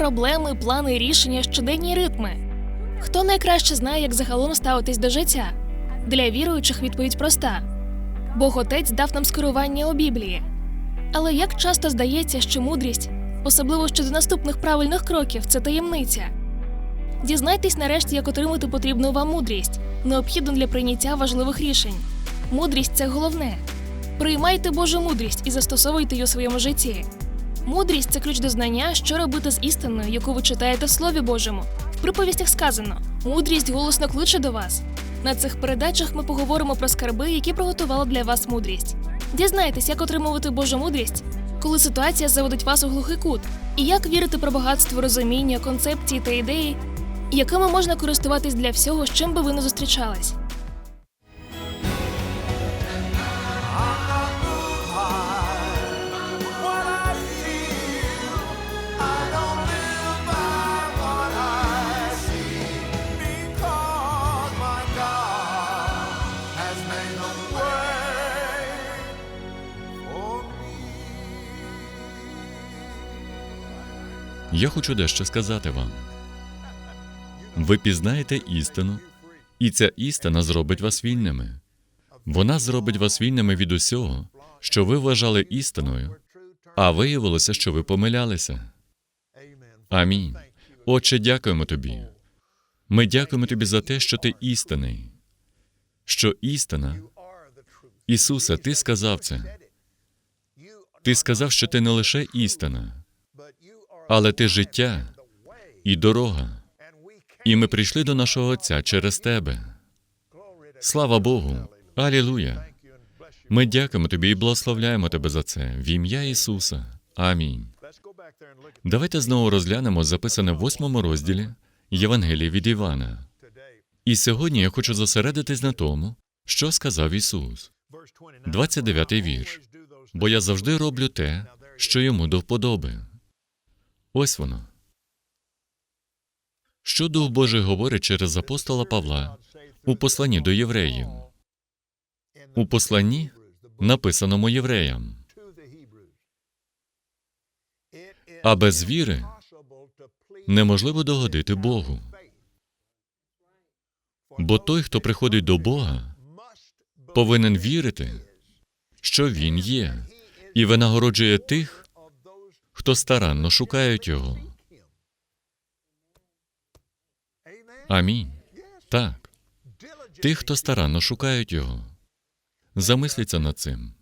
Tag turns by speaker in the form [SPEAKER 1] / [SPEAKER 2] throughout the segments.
[SPEAKER 1] проблеми, плани, рішення, щоденні ритми. Хто найкраще знає, як загалом ставитись до життя? Для віруючих відповідь проста: Бог Отець дав нам скерування у Біблії. Але як часто здається, що мудрість, особливо щодо наступних правильних кроків, це таємниця. Дізнайтесь нарешті, як отримати потрібну вам мудрість, необхідну для прийняття важливих рішень. Мудрість це головне. Приймайте Божу мудрість і застосовуйте її у своєму житті. Мудрість це ключ до знання, що робити з істиною, яку ви читаєте в Слові Божому. В приповістях сказано: мудрість голосно кличе до вас. На цих передачах ми поговоримо про скарби, які приготувала для вас мудрість. Дізнайтесь, як отримувати Божу мудрість, коли ситуація заводить вас у глухий кут, і як вірити про багатство розуміння, концепції та ідеї, якими можна користуватись для всього, з чим би ви не зустрічались.
[SPEAKER 2] Я хочу дещо сказати вам. Ви пізнаєте істину, і ця істина зробить вас вільними. Вона зробить вас вільними від усього, що ви вважали істиною, а виявилося, що ви помилялися. Амінь. Отче, дякуємо тобі. Ми дякуємо тобі за те, що ти істинний, що істина. Ісусе, ти сказав це. Ти сказав, що ти не лише істина, але ти життя і дорога. І ми прийшли до нашого Отця через тебе. Слава Богу! Алілуя! Ми дякуємо тобі і благословляємо тебе за це в ім'я Ісуса. Амінь. Давайте знову розглянемо записане в восьмому розділі Євангелії від Івана. І сьогодні я хочу зосередитись на тому, що сказав Ісус. 29-й вірш. Бо я завжди роблю те, що йому до вподоби. Ось воно. Що Дух Божий говорить через апостола Павла у посланні до євреїв? У посланні, написаному євреям. А без віри неможливо догодити Богу. Бо той, хто приходить до Бога, повинен вірити, що Він є, і винагороджує тих, хто старанно шукають Його. Амінь. Так. Тих, хто старанно шукають Його. Замисліться над цим.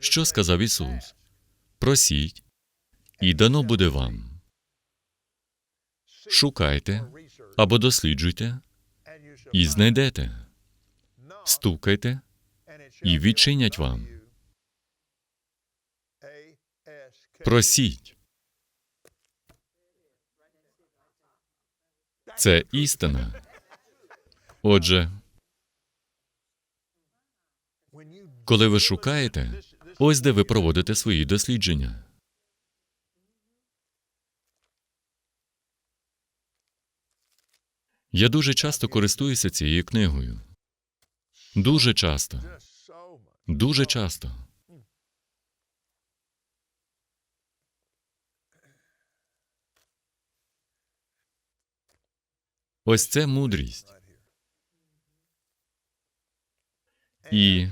[SPEAKER 2] Що сказав Ісус? Просіть, і дано буде вам. Шукайте або досліджуйте, і знайдете. Стукайте, і відчинять вам. Просіть. Це істина. Отже, коли ви шукаєте, ось де ви проводите свої дослідження. Я дуже часто користуюся цією книгою. Дуже часто. Дуже часто. Ось це мудрість. І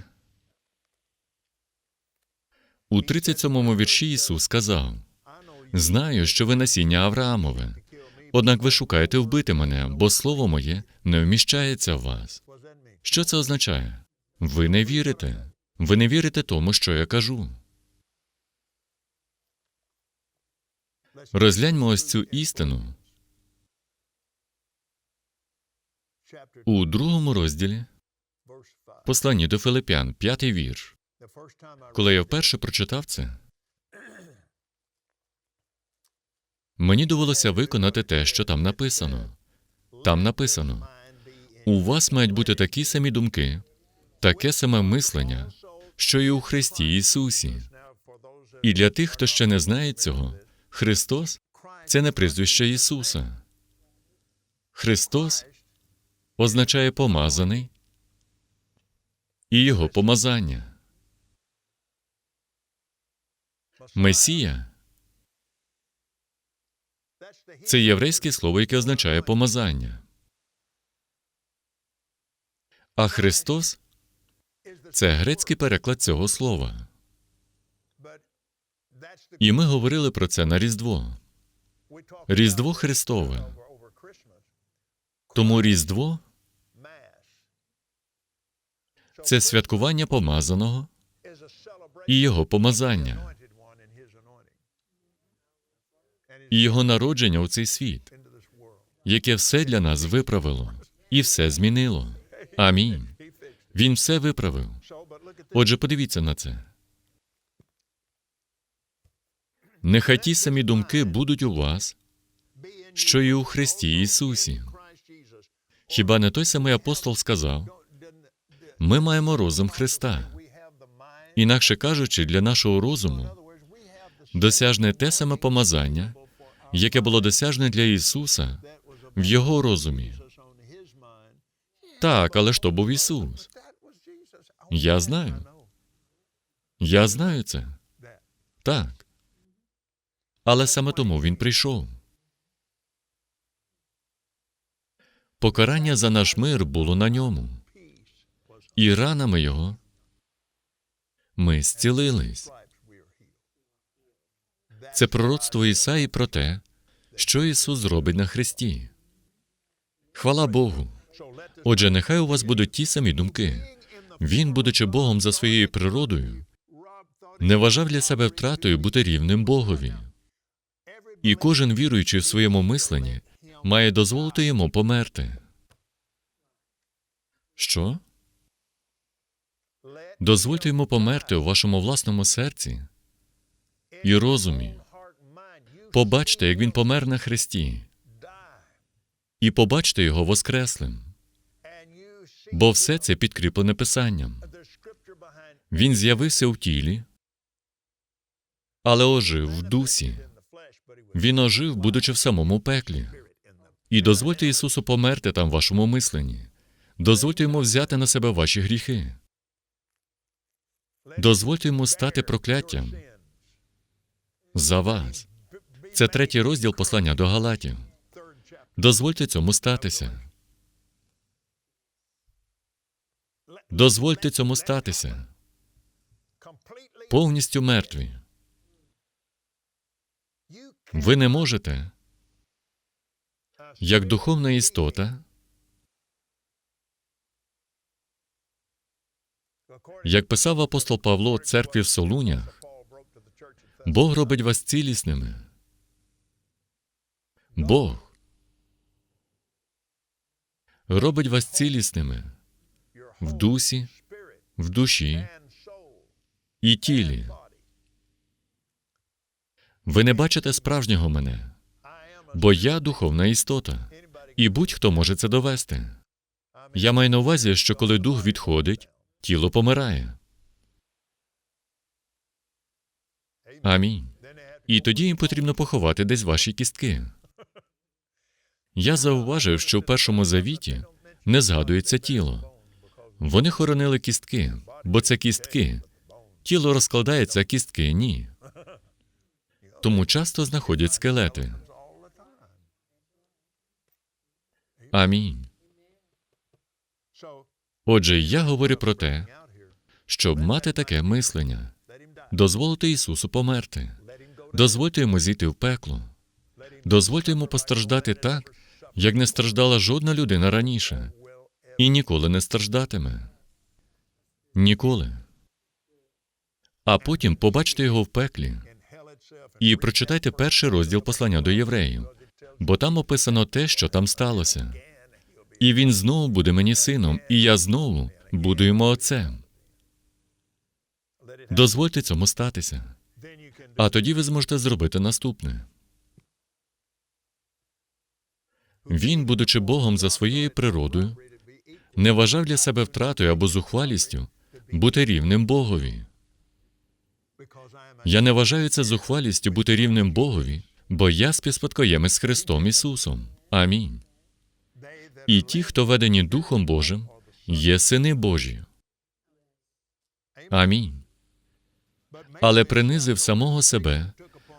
[SPEAKER 2] у 37-му вірші Ісус сказав: Знаю, що ви насіння Авраамове, однак ви шукаєте вбити мене, бо слово моє не вміщається в вас. Що це означає? Ви не вірите. Ви не вірите тому, що я кажу. Розгляньмо ось цю істину у другому розділі посланні до Филипян, п'ятий вірш. Коли я вперше прочитав це, мені довелося виконати те, що там написано. Там написано: у вас мають бути такі самі думки, таке саме мислення, що і у Христі Ісусі. І для тих, хто ще не знає цього, Христос це не прізвище Ісуса. Христос означає помазаний і Його помазання. Месія Це єврейське слово, яке означає помазання. А Христос це грецький переклад цього слова. І ми говорили про це на Різдво. Різдво Христове. Тому Різдво це святкування помазаного і його помазання, і його народження у цей світ, яке все для нас виправило і все змінило. Амінь. Він все виправив. Отже, подивіться на це. Нехай ті самі думки будуть у вас, що і у Христі Ісусі. Хіба не той самий апостол сказав: ми маємо розум Христа. Інакше кажучи, для нашого розуму досяжне те саме помазання, яке було досяжне для Ісуса в Його розумі. Так, але ж то був Ісус. Я знаю. Я знаю це. Так. Але саме тому Він прийшов. Покарання за наш мир було на ньому, і ранами його ми зцілились. Це пророцтво Ісаї про те, що Ісус зробить на Христі. Хвала Богу. Отже, нехай у вас будуть ті самі думки. Він, будучи Богом за своєю природою, не вважав для себе втратою бути рівним Богові. І кожен віруючий в своєму мисленні має дозволити йому померти. Що? Дозвольте йому померти у вашому власному серці і розумі. Побачте, як він помер на хресті, і побачте його воскреслим, бо все це підкріплене писанням. Він з'явився в тілі, але ожив в дусі. Він ожив, будучи в самому пеклі. І дозвольте Ісусу померти там в вашому мисленні. Дозвольте йому взяти на себе ваші гріхи. Дозвольте йому стати прокляттям за вас. Це третій розділ послання до Галатів. Дозвольте цьому статися. Дозвольте цьому статися. Повністю мертві. Ви не можете, як духовна істота, як писав апостол Павло церкві в Солунях, Бог робить вас цілісними. Бог робить вас цілісними в дусі, в душі і тілі. Ви не бачите справжнього мене, бо я духовна істота, і будь-хто може це довести. Я маю на увазі, що коли дух відходить, тіло помирає. Амінь. І тоді їм потрібно поховати десь ваші кістки. Я зауважив, що в першому завіті не згадується тіло. Вони хоронили кістки, бо це кістки. Тіло розкладається, а кістки ні. Тому часто знаходять скелети. Амінь. Отже, я говорю про те, щоб мати таке мислення, дозволити Ісусу померти, дозвольте йому зійти в пекло, дозвольте йому постраждати так, як не страждала жодна людина раніше, і ніколи не страждатиме. Ніколи. А потім побачте його в пеклі і прочитайте перший розділ послання до євреїв, бо там описано те, що там сталося. І він знову буде мені сином, і я знову буду йому отцем. Дозвольте цьому статися. А тоді ви зможете зробити наступне. Він, будучи Богом за своєю природою, не вважав для себе втратою або зухвалістю бути рівним Богові. Я не вважаю це зухвалістю бути рівним Богові, бо я співспадкоємець з Христом Ісусом. Амінь. І ті, хто ведені Духом Божим, є сини Божі. Амінь. Але принизив самого себе,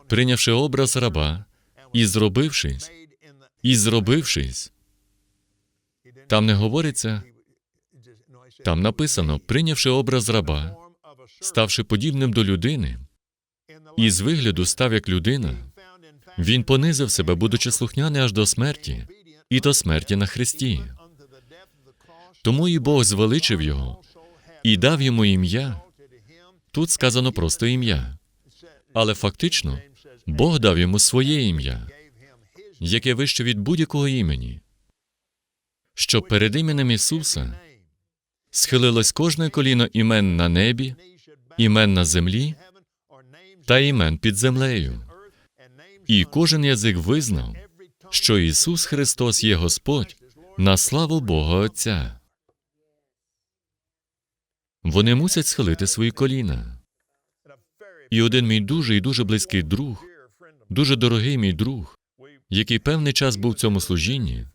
[SPEAKER 2] прийнявши образ раба І зробившись, і зробившись, там не говориться, там написано, прийнявши образ раба, ставши подібним до людини, і з вигляду став як людина, він понизив себе, будучи слухняний аж до смерті, і до смерті на хресті. Тому і Бог звеличив його і дав йому ім'я. Тут сказано просто ім'я, але фактично Бог дав йому своє ім'я, яке вище від будь-якого імені, щоб перед іменем Ісуса схилилось кожне коліно імен на небі, імен на землі та імен під землею. І кожен язик визнав, що Ісус Христос є Господь на славу Бога Отця. Вони мусять схилити свої коліна. І один мій дуже і дуже близький друг, дуже дорогий мій друг, який певний час був в цьому служінні,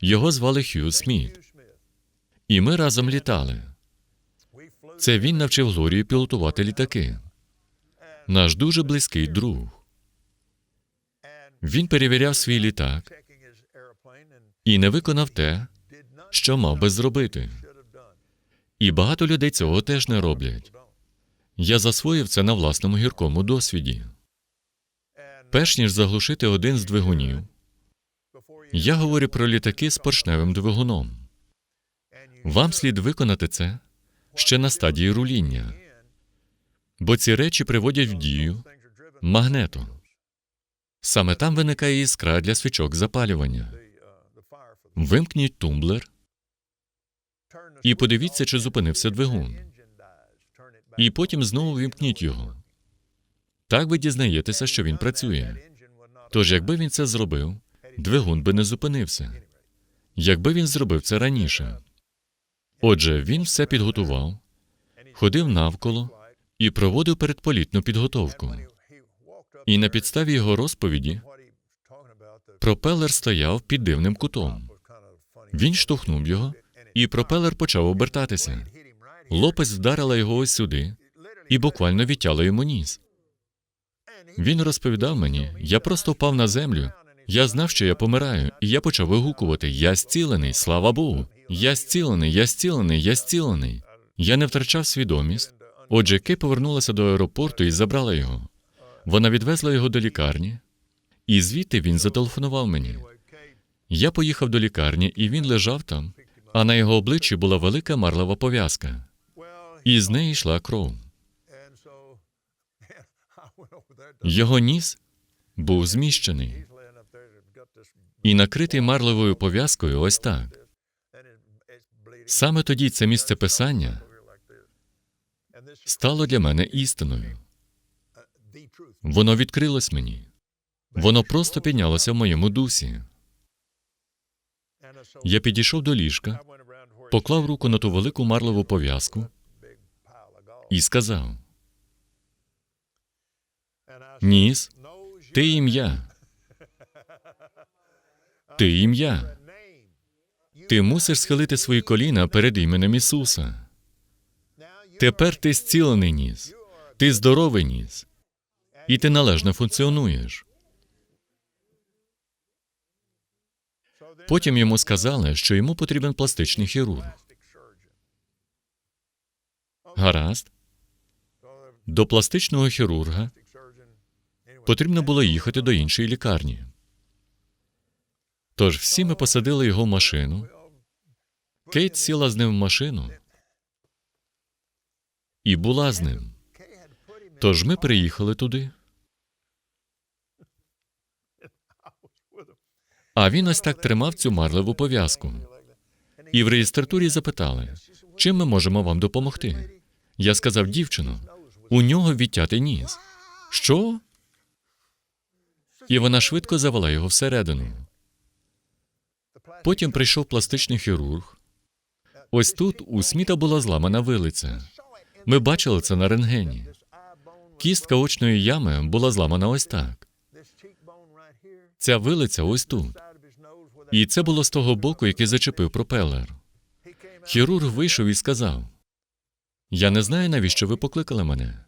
[SPEAKER 2] його звали Хью Сміт. І ми разом літали. Це він навчив Глорію пілотувати літаки. Наш дуже близький друг. Він перевіряв свій літак і не виконав те, що мав би зробити. І багато людей цього теж не роблять. Я засвоїв це на власному гіркому досвіді. Перш ніж заглушити один з двигунів, я говорю про літаки з поршневим двигуном. Вам слід виконати це ще на стадії руління, бо ці речі приводять в дію магнето. Саме там виникає іскра для свічок запалювання. Вимкніть тумблер і подивіться, чи зупинився двигун. І потім знову вімкніть його. Так ви дізнаєтеся, що він працює. Тож, якби він це зробив, двигун би не зупинився. Якби він зробив це раніше. Отже, він все підготував, ходив навколо і проводив передполітну підготовку. І на підставі його розповіді пропелер стояв під дивним кутом. Він штовхнув його, і пропелер почав обертатися. Лопець вдарила його ось сюди і буквально відтяла йому ніс. Він розповідав мені, я просто впав на землю. Я знав, що я помираю, і я почав вигукувати: Я зцілений, слава Богу! Я зцілений, я зцілений, я зцілений. Я не втрачав свідомість. Отже, Кей повернулася до аеропорту і забрала його. Вона відвезла його до лікарні, і звідти він зателефонував мені. Я поїхав до лікарні, і він лежав там, а на його обличчі була велика марлева пов'язка, і з неї йшла кров. Його ніс був зміщений і накритий марлевою пов'язкою ось так. Саме тоді це місце писання стало для мене істиною. Воно відкрилось мені. Воно просто піднялося в моєму дусі. Я підійшов до ліжка, поклав руку на ту велику марлеву пов'язку і сказав: Ніс, ти ім'я. Ти ім'я. Ти мусиш схилити свої коліна перед іменем Ісуса. Тепер ти зцілений ніс, ти здоровий ніс, і ти належно функціонуєш. Потім йому сказали, що йому потрібен пластичний хірург. Гаразд. До пластичного хірурга потрібно було їхати до іншої лікарні. Тож всі ми посадили його в машину. Кейт сіла з ним в машину і була з ним. Тож ми приїхали туди. А він ось так тримав цю марливу пов'язку. І в реєстратурі запитали, чим ми можемо вам допомогти. Я сказав, дівчино, у нього відтятий ніс. Що? І вона швидко завела його всередину. Потім прийшов пластичний хірург. Ось тут у Сміта була зламана вилиця. Ми бачили це на рентгені. Кістка очної ями була зламана ось так. Ця вилиця ось тут. І це було з того боку, який зачепив пропелер. Хірург вийшов і сказав: Я не знаю, навіщо ви покликали мене.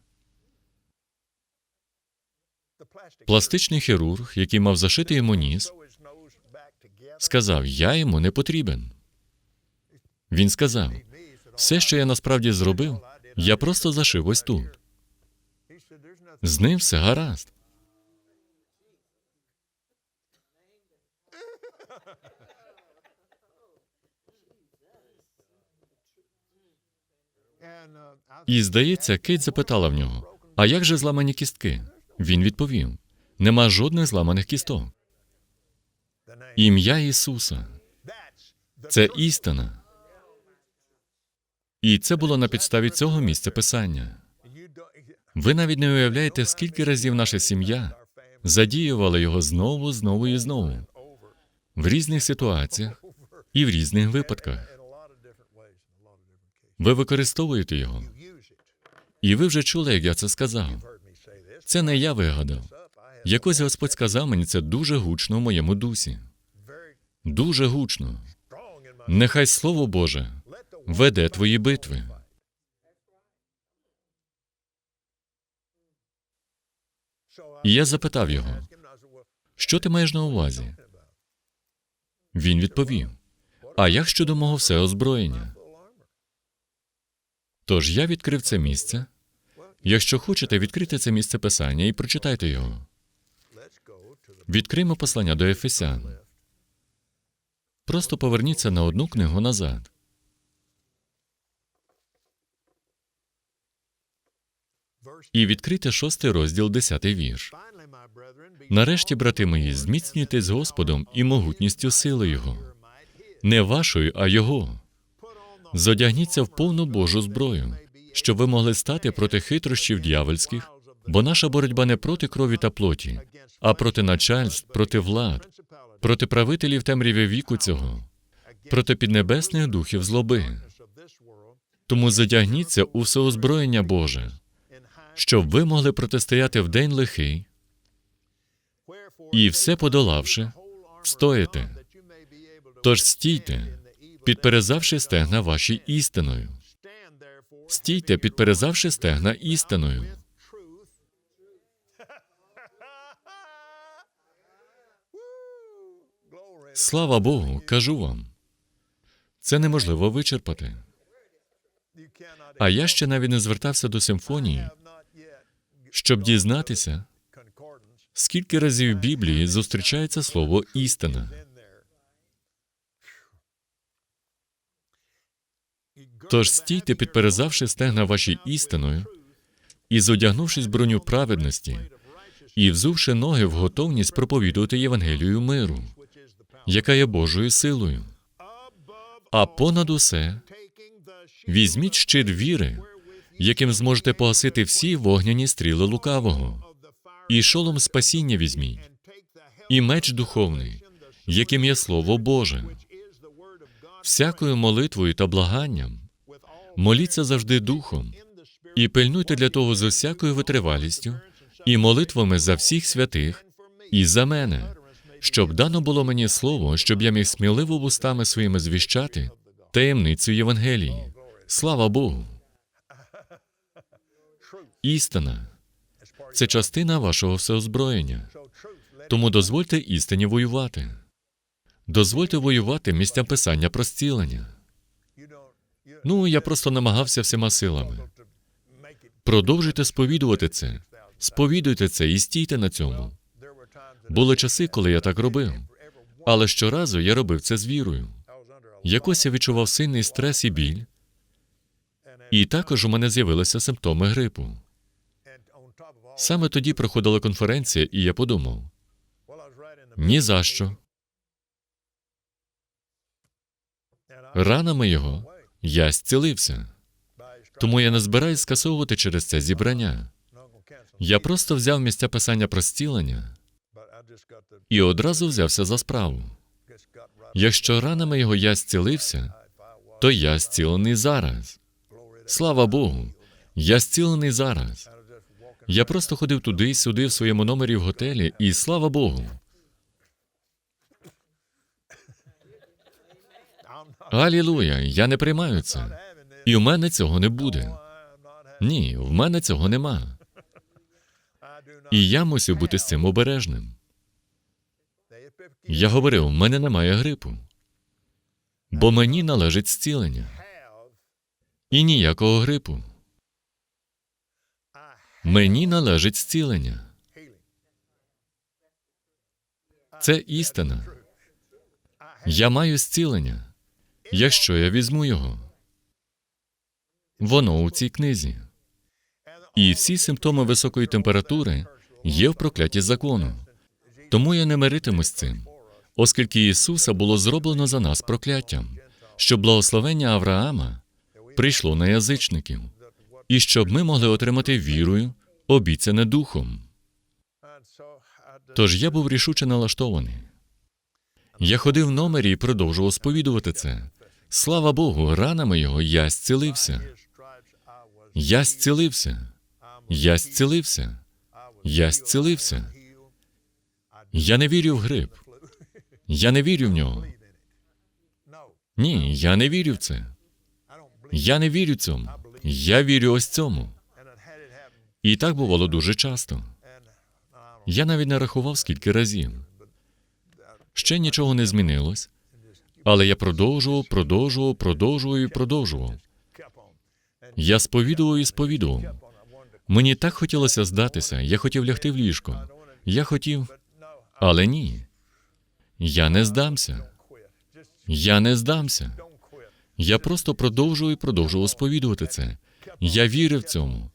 [SPEAKER 2] Пластичний хірург, який мав зашити йому ніс, сказав: Я йому не потрібен. Він сказав: все, що я насправді зробив, я просто зашив ось тут. З ним все гаразд. І, здається, Кейт запитала в нього: А як же зламані кістки? Він відповів: Нема жодних зламаних кісток. Ім'я Ісуса це істина. І це було на підставі цього місця писання. Ви навіть не уявляєте, скільки разів наша сім'я задіювала його знову, знову і знову в різних ситуаціях і в різних випадках. Ви використовуєте його. І ви вже чули, як я це сказав. Це не я вигадав. Якось Господь сказав мені це дуже гучно в моєму дусі. Дуже гучно. Нехай Слово Боже веде твої битви. І я запитав його, що ти маєш на увазі? Він відповів: А як щодо мого всеозброєння? Тож я відкрив це місце. Якщо хочете, відкрити це місце писання і прочитайте його. Відкриймо послання до Ефесян. Просто поверніться на одну книгу назад. І відкрийте шостий розділ, десятий вірш. Нарешті, брати мої, зміцнюйтесь Господом і могутністю сили Його, не вашою, а Його. Зодягніться в повну Божу зброю, щоб ви могли стати проти хитрощів дьявольських, бо наша боротьба не проти крові та плоті, а проти начальств, проти влад, проти правителів темряві віку цього, проти піднебесних духів злоби. Тому задягніться у всеозброєння Боже, щоб ви могли протистояти в день лихий і все подолавши, встоїте. Тож стійте, підперезавши стегна ваші істиною. Стійте, підперезавши стегна істиною. Слава Богу, кажу вам. Це неможливо вичерпати. А я ще навіть не звертався до симфонії, щоб дізнатися, скільки разів в Біблії зустрічається слово істина. Тож стійте, підперезавши стегна ваші істиною, і зодягнувшись броню праведності, і взувши ноги в готовність проповідувати Євангелію миру, яка є Божою силою. А понад усе візьміть щит віри, яким зможете погасити всі вогняні стріли лукавого, і шолом спасіння візьміть, і меч духовний, яким є Слово Боже. Всякою молитвою та благанням моліться завжди духом, і пильнуйте для того з усякою витривалістю і молитвами за всіх святих і за мене, щоб дано було мені слово, щоб я міг сміливо вустами своїми звіщати таємницю Євангелії. Слава Богу! Істина це частина вашого всеозброєння. Тому дозвольте істині воювати. Дозвольте воювати місцям писання про зцілення. Ну, я просто намагався всіма силами. Продовжуйте сповідувати це, сповідуйте це і стійте на цьому. Були часи, коли я так робив, але щоразу я робив це з вірою. Якось я відчував сильний стрес і біль, і також у мене з'явилися симптоми грипу. Саме тоді проходила конференція, і я подумав: ні за що. Ранами його я зцілився. Тому я не збираюсь скасовувати через це зібрання. Я просто взяв місця писання про зцілення і одразу взявся за справу. Якщо ранами його я зцілився, то я зцілений зараз. Слава Богу, я зцілений зараз. Я просто ходив туди й сюди в своєму номері в готелі, і слава Богу. Алілуя, я не приймаю це. І в мене цього не буде. Ні, в мене цього нема. І я мусив бути з цим обережним. Я говорив, в мене немає грипу, бо мені належить зцілення. І ніякого грипу. Мені належить зцілення. Це істина. Я маю зцілення, якщо я візьму його. Воно у цій книзі. І всі симптоми високої температури є в прокляті закону. Тому я не миритимусь з цим, оскільки Ісуса було зроблено за нас прокляттям, щоб благословення Авраама прийшло на язичників, і щоб ми могли отримати вірою, обіцяне духом. Тож я був рішуче налаштований. Я ходив в номері і продовжував сповідувати це. Слава Богу, ранами його я зцілився. Я зцілився. Я зцілився. Я зцілився. Я не вірю в грип. Я не вірю в нього. Ні, я не вірю в це. Я не вірю цьому. Я вірю ось цьому. І так бувало дуже часто. Я навіть не рахував скільки разів. Ще нічого не змінилось, але я продовжував, продовжував, продовжував і продовжував. Я сповідував і сповідував. Мені так хотілося здатися, я хотів лягти в ліжко. Я хотів, але ні. Я не здамся. Я не здамся. Я просто продовжував і продовжував сповідувати це. Я вірив цьому.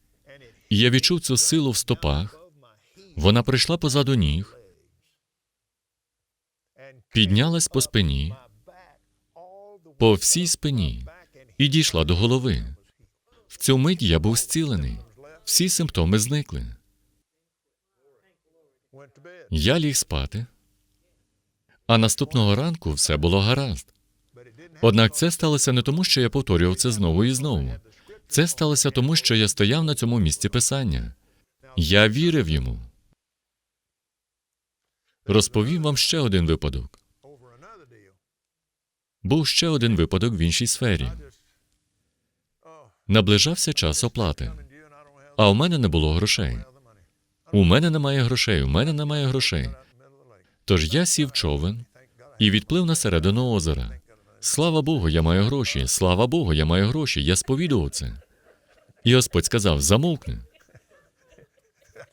[SPEAKER 2] І я відчув цю силу в стопах. Вона прийшла позаду ніг, піднялась по спині, по всій спині і дійшла до голови. В цю мить я був зцілений. Всі симптоми зникли. Я ліг спати, а наступного ранку все було гаразд. Однак це сталося не тому, що я повторював це знову і знову. Це сталося тому, що я стояв на цьому місці писання. Я вірив йому. Розповім вам ще один випадок. Був ще один випадок в іншій сфері. Наближався час оплати, а у мене не було грошей. У мене немає грошей, у мене немає грошей. Тож я сів човен і відплив на середину озера. Слава Богу, я маю гроші. Слава Богу, я маю гроші. Я сповідував це. І Господь сказав: замовкни.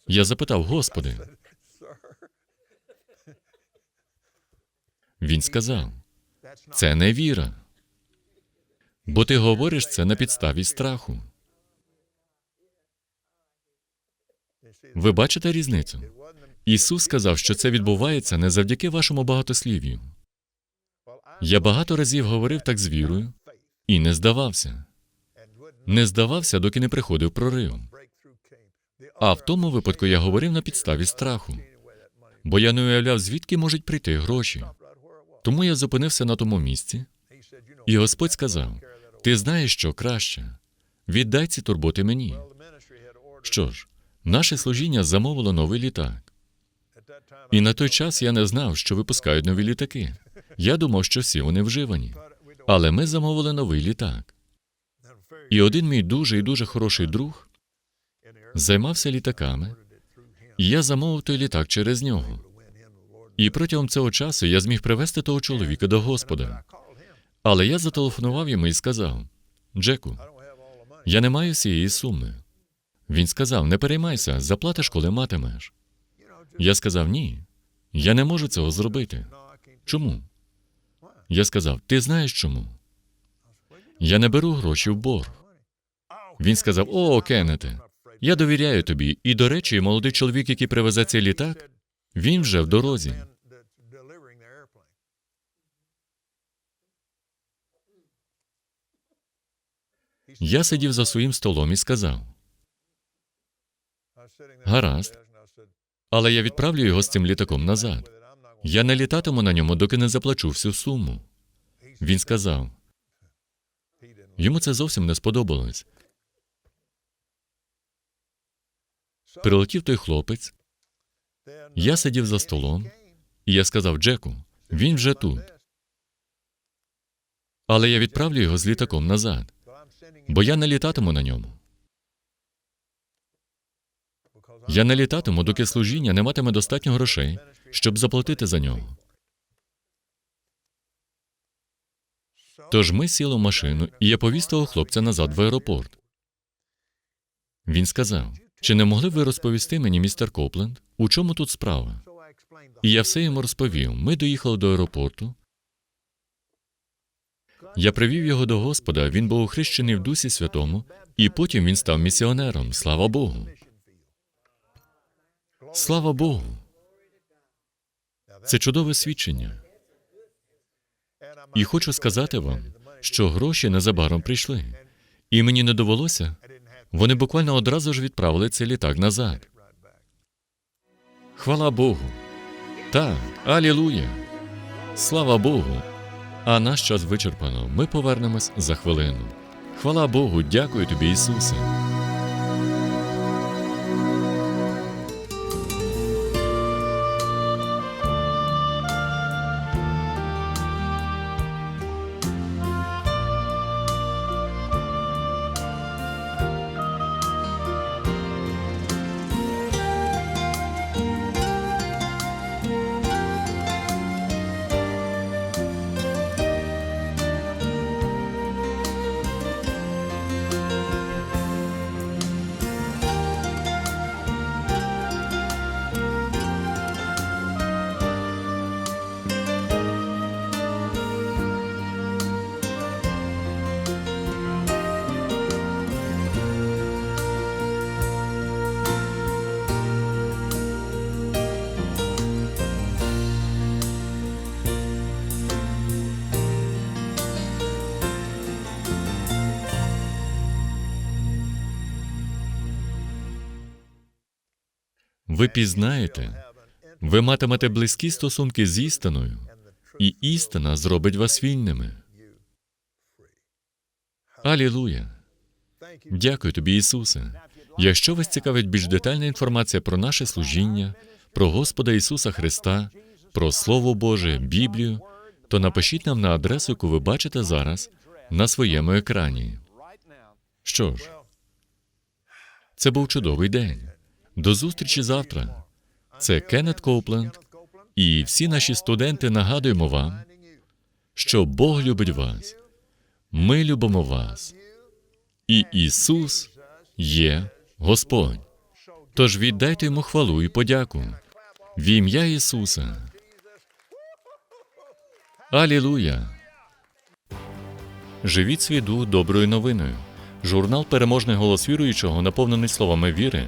[SPEAKER 2] Я запитав, Господи. Він сказав: це не віра. Бо ти говориш це на підставі страху. Ви бачите різницю? Ісус сказав, що це відбувається не завдяки вашому багатослів'ю. Я багато разів говорив так з вірою і не здавався. Не здавався, доки не приходив прорив. А в тому випадку я говорив на підставі страху, бо я не уявляв, звідки можуть прийти гроші. Тому я зупинився на тому місці, і Господь сказав: Ти знаєш, що краще. Віддай ці турботи мені. Що ж, наше служіння замовило новий літак. І на той час я не знав, що випускають нові літаки. Я думав, що всі вони вживані. Але ми замовили новий літак. І один мій дуже і дуже хороший друг займався літаками, і я замовив той літак через нього. І протягом цього часу я зміг привести того чоловіка до Господа. Але я зателефонував йому і сказав: Джеку, я не маю всієї суми. Він сказав: не переймайся, заплатиш, коли матимеш. Я сказав: ні, я не можу цього зробити. Чому? Я сказав: Ти знаєш чому? Я не беру гроші в борг. Він сказав: О, Кеннете, я довіряю тобі. І, до речі, молодий чоловік, який привезе цей літак, він вже в дорозі. Я сидів за своїм столом і сказав: Гаразд. Але я відправлю його з цим літаком назад. Я не літатиму на ньому, доки не заплачу всю суму. Він сказав. Йому це зовсім не сподобалось. Прилетів той хлопець. Я сидів за столом, і я сказав Джеку, він вже тут. Але я відправлю його з літаком назад, бо я не літатиму на ньому. Я не літатиму, доки служіння не матиме достатньо грошей, щоб заплатити за нього. Тож ми сіли в машину, і я повіз того хлопця назад в аеропорт. Він сказав: чи не могли ви розповісти мені, містер Копленд, у чому тут справа? І я все йому розповів. Ми доїхали до аеропорту. Я привів його до Господа, він був охрещений в Дусі Святому, і потім він став місіонером. Слава Богу. Слава Богу. Це чудове свідчення. І хочу сказати вам, що гроші незабаром прийшли, і мені не довелося. Вони буквально одразу ж відправили цей літак назад. Хвала Богу. Так, алілуя. Слава Богу. А наш час вичерпано. Ми повернемось за хвилину. Хвала Богу, дякую тобі, Ісусе. Ви пізнаєте, ви матимете близькі стосунки з істиною, і істина зробить вас вільними. Алілуя! Дякую тобі, Ісусе. Якщо вас цікавить більш детальна інформація про наше служіння, про Господа Ісуса Христа, про Слово Боже, Біблію, то напишіть нам на адресу, яку ви бачите зараз на своєму екрані. Що ж, це був чудовий день. До зустрічі завтра. Це Кеннет Коупленд, і всі наші студенти нагадуємо вам, що Бог любить вас. Ми любимо вас. І Ісус є Господь. Тож віддайте йому хвалу і подяку в ім'я Ісуса. Алілуя! Живіть свій доброю новиною. Журнал Переможний голос віруючого наповнений словами віри,